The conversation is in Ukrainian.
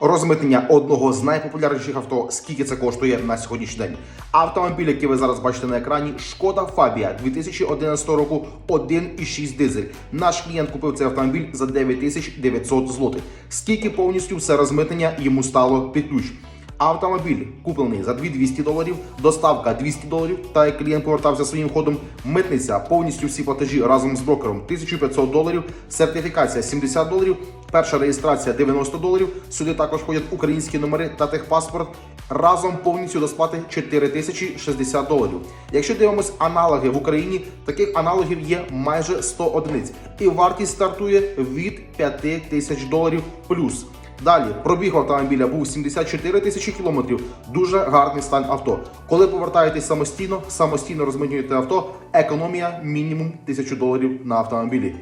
Розмитнення одного з найпопулярніших авто. Скільки це коштує на сьогоднішній день? Автомобіль, який ви зараз бачите на екрані, шкода Фабія 2011 року 1,6 дизель. Наш клієнт купив цей автомобіль за 9900 злотих. Скільки повністю все розмитнення йому стало під ключ? Автомобіль куплений за 2200 доларів, доставка 200 доларів. Та як клієнт повертався своїм ходом, митниця повністю всі платежі разом з брокером 1500 доларів, сертифікація 70 доларів, перша реєстрація 90 доларів. Сюди також входять українські номери та техпаспорт. Разом повністю до сплати 4060 доларів. Якщо дивимось аналоги в Україні, таких аналогів є майже 100 одиниць, і вартість стартує від 5000 доларів плюс. Далі пробіг автомобіля був 74 тисячі кілометрів. Дуже гарний стан авто. Коли повертаєтесь самостійно, самостійно розмінюєте авто. Економія мінімум 1000 доларів на автомобілі.